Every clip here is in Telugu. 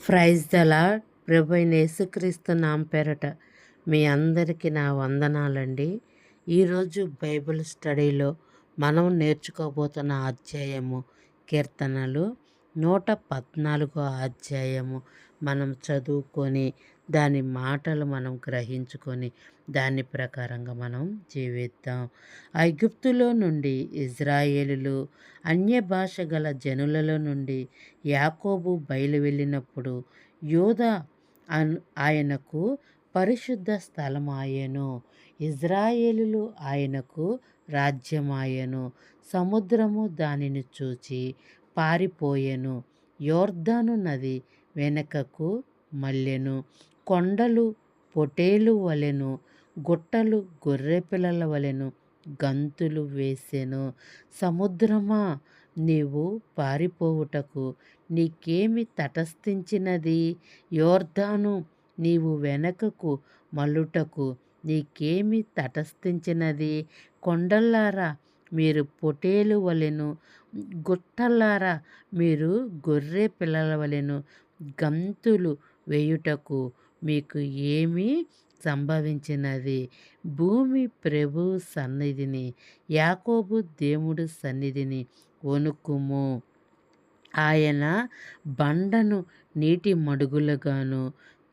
ప్రైజ్ దలా ప్రభైన యేసుక్రీస్తు నామ పేరట మీ అందరికీ నా వందనాలండి. ఈరోజు బైబిల్ స్టడీలో మనం నేర్చుకోబోతున్న అధ్యాయము కీర్తనలు. నూట పద్నాలుగో అధ్యాయము మనం చదువుకొని దాని మాటలు మనం గ్రహించుకొని దాని ప్రకారంగా మనం జీవిద్దాం. ఐగుప్తులో నుండి ఇజ్రాయేలులు అన్య భాష గల జనులలో నుండి యాకోబు బయలు వెళ్ళినప్పుడు యోధ ఆయనకు పరిశుద్ధ స్థలమాయను. ఇజ్రాయేలులు ఆయనకు రాజ్యమాయను. సముద్రము దానిని చూచి పారిపోయెను. యోర్ధాను నది వెనకకు మల్లెను కొండలు పొటేలు వలెను గుట్టలు గొర్రెపిల్లల వలెను గంతులు వేసెను. సముద్రమా నీవు పారిపోవుటకు నీకేమి తటస్థించినది? యోర్ధాను నీవు వెనకకు మల్లుటకు నీకేమి తటస్థించినది? కొండల్లారా మీరు పొటేలు వలెను గుట్టలారా మీరు గొర్రె పిల్లల వలెను గంతులు వేయుటకు మీకు ఏమి సంభవించినది. భూమి ప్రభు సన్నిధిని యాకోబు దేవుడు సన్నిధిని వణుకుము. ఆయన బండను నీటి మడుగులుగాను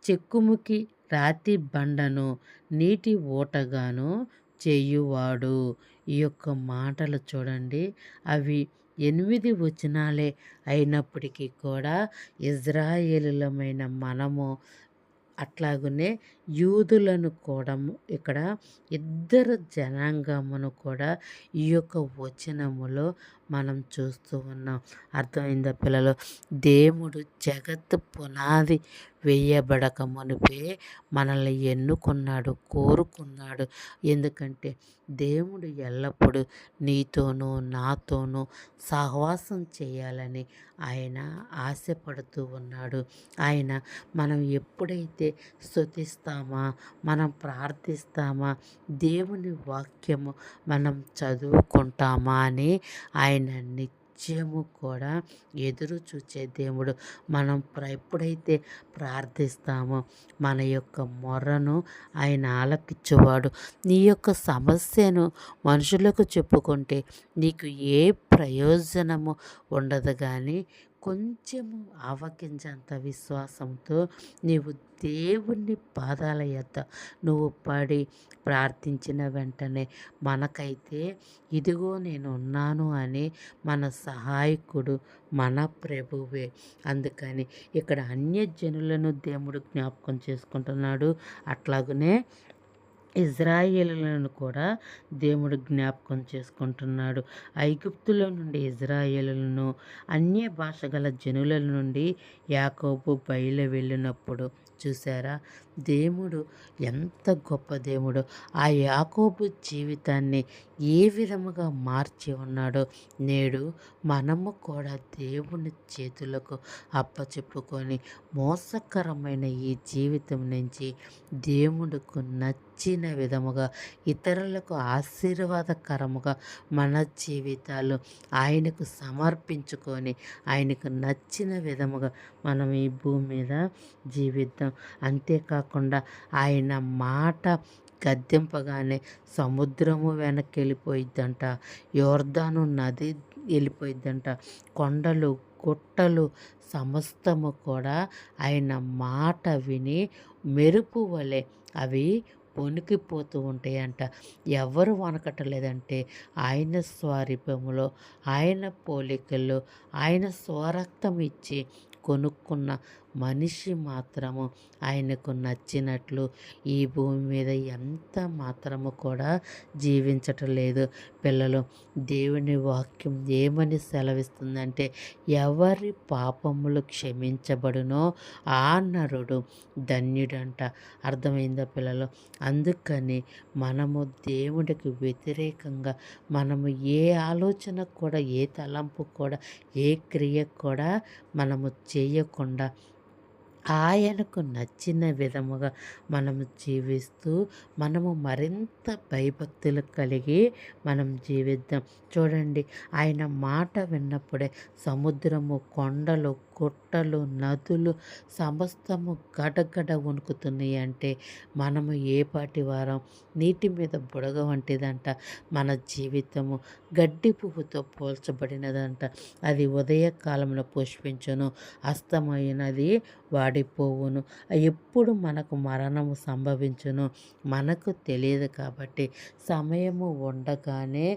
చెక్కుముకి రాతి బండను నీటి ఊటగాను చేయువాడు. ఈ యొక్క మాటలు చూడండి. అవి ఎనిమిది వచనాలే అయినప్పటికీ కూడా ఇజ్రాయేలులమైన మనము అట్లాగనే యూదులను కూడా ఇక్కడ ఇద్దరు జనాంగమును కూడా ఈ యొక్క వచనములో మనం చూస్తూ ఉన్నాం. అర్థమైందా పిల్లలు? దేవుడు జగత్ పునాది వేయబడక మునిపే మనల్ని ఎన్నుకున్నాడు కోరుకున్నాడు. ఎందుకంటే దేవుడు ఎల్లప్పుడూ నీతోనూ నాతోనూ సహవాసం చేయాలని ఆయన ఆశపడుతూ ఉన్నాడు. ఆయన మనం ఎప్పుడైతే స్థుతిస్తామా మనం ప్రార్థిస్తామా దేవుని వాక్యము మనం చదువుకుంటామా అని ఆయన నిత్యము కూడా ఎదురు చూచే దేవుడు. మనం ఎప్పుడైతే ప్రార్థిస్తామో మన యొక్క మొర్రను ఆయన ఆలకిచ్చేవాడు నీ యొక్క సమస్యను మనుషులకు చెప్పుకుంటే నీకు ఏ ప్రయోజనము ఉండదు కానీ కొంచెము ఆవకించంత విశ్వాసంతో నీవు దేవుని పాదాల యొద్ద నువ్వు పడి ప్రార్థించిన వెంటనే మనకైతే ఇదిగో నేను ఉన్నాను అని మన సహాయకుడు మన ప్రభువే. అందుకని ఇక్కడ అన్యజనులను దేవుడు జ్ఞాపకం చేసుకుంటున్నాడు. అట్లాగనే ఇజ్రాయేలులను కూడా దేవుడు జ్ఞాపకం చేసుకుంటున్నాడు. ఐగుప్తుల నుండి ఇజ్రాయేలులను అన్య భాష గల జనుల నుండి యాకోబు బయలు వెళ్ళినప్పుడు చూసారా దేవుడు ఎంత గొప్ప దేవుడు. ఆ యాకోబు జీవితాన్ని ఏ విధముగా మార్చి ఉన్నాడో నేడు మనము కూడా దేవుని చేతులకు అప్పచెప్పుకొని మోసకరమైన ఈ జీవితం నుంచి దేవుడుకు నచ్చిన విధముగా ఇతరులకు ఆశీర్వాదకరముగా మన జీవితాలు ఆయనకు సమర్పించుకొని ఆయనకు నచ్చిన విధముగా మనం ఈ భూమి మీద జీవిద్దాం. అంతేకాక అంతేకాకుండా ఆయన మాట గద్దెంపగానే సముద్రము వెనక్కి వెళ్ళిపోయిద్దంట. యోర్ధాను నది వెళ్ళిపోయిద్దంట. కొండలు గుట్టలు సమస్తము కూడా ఆయన మాట విని మెరుపు వలె అవి వణికిపోతూ ఉంటాయంట. ఎవరు వనకటలేదంటే ఆయన స్వరూపంలో ఆయన పోలికల్లో ఆయన స్వరక్తం ఇచ్చి కొనుక్కున్న మనిషి మాత్రము ఆయనకు నచ్చినట్లు ఈ భూమి మీద ఎంత మాత్రము కూడా జీవించటం లేదు. పిల్లలు దేవుని వాక్యం ఏమని సెలవిస్తుందంటే ఎవరి పాపములు క్షమించబడునో ఆ నరుడు ధన్యుడంట. అర్థమైందా పిల్లలు? అందుకని మనము దేవుడికి వ్యతిరేకంగా మనము ఏ ఆలోచన కూడా ఏ తలంపు కూడా ఏ క్రియ కూడా మనము చేయకుండా ఆయనకు నచ్చిన విధముగా మనము జీవిస్తూ మనము మరింత భయభక్తులు కలిగి మనం జీవిద్దాం. చూడండి ఆయన మాట విన్నప్పుడే సముద్రము కొండలు గుట్టలు నదులు సమస్తము గడగడ వణుకుతున్నాయి అంటే మనము ఏ పాటి వారం నీటి మీద బుడగ వంటిదంట. మన జీవితము గడ్డి పువ్వుతో పోల్చబడినదంట. అది ఉదయకాలంలో పుష్పించును అస్తమైనది వాడిపోవును. ఎప్పుడు మనకు మరణము సంభవించును మనకు తెలియదు కాబట్టి సమయము ఉండగానే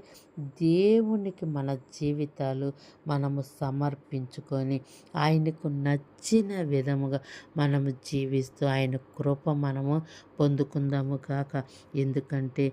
దేవునికి మన జీవితాలు మనము సమర్పించుకొని ఆయనకు నచ్చిన విధముగా మనము జీవిస్తూ ఆయన కృప మనము పొందుకుందాము కాక. ఎందుకంటే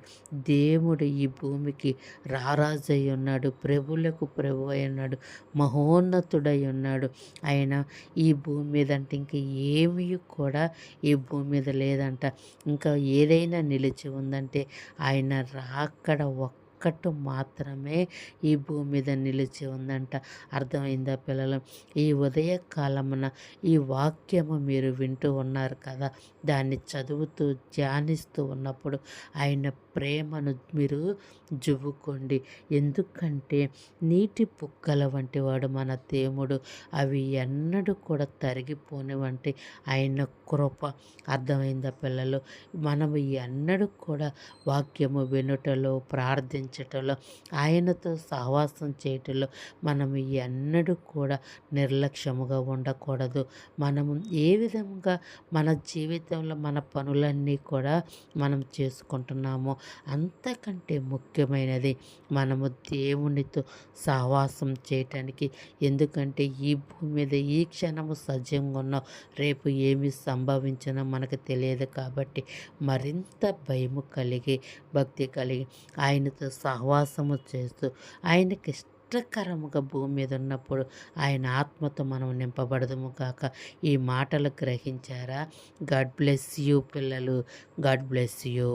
దేవుడు ఈ భూమికి రారాజై ఉన్నాడు ప్రభులకు ప్రభు అయి ఉన్నాడు మహోన్నతుడై ఉన్నాడు ఆయన ఈ భూమి మీద అంటే ఇంక ఏమీ కూడా ఈ భూమి మీద లేదంట. ఇంకా ఏదైనా నిలిచి ఉందంటే ఆయన రాక్కడ ఒక్క ఒక్కటి మాత్రమే ఈ భూమి మీద నిలిచి ఉందంట. అర్థమైందా పిల్లలు? ఈ ఉదయకాలమున ఈ వాక్యము మీరు వింటూ ఉన్నారు కదా? దాన్ని చదువుతూ ధ్యానిస్తూ ఉన్నప్పుడు ఆయన ప్రేమను మీరు జువ్వుకోండి. ఎందుకంటే నీటి పుక్కల వంటి వాడు మన దేవుడు. అవి ఎన్నడూ కూడా తరిగిపోని వంటి ఆయన కృప. అర్థమైందా పిల్లలు? మనము ఎన్నడూ కూడా వాక్యము వినుటలో ప్రార్థించ ప్రార్థించటంలో ఆయనతో సహవాసం చేయటంలో మనము ఎన్నడూ కూడా నిర్లక్ష్యముగా ఉండకూడదు. మనము ఏ విధంగా మన జీవితంలో మన పనులన్నీ కూడా మనం చేసుకుంటున్నామో అంతకంటే ముఖ్యమైనది మనము దేవునితో సహవాసం చేయటానికి. ఎందుకంటే ఈ భూమి మీద ఈ క్షణము సజీవంగా ఉన్నాం. రేపు ఏమి సంభవించినా మనకు తెలియదు కాబట్టి మరింత భయము కలిగి భక్తి కలిగి ఆయనతో సహవాసము చేస్తూ ఆయనకి ఇష్టకరముగా భూమి మీద ఉన్నప్పుడు ఆయన ఆత్మతో మనం నింపబడదము కాక ఈ మాటలు గ్రహించారా? గాడ్ బ్లెస్ యూ పిల్లలు. God bless you.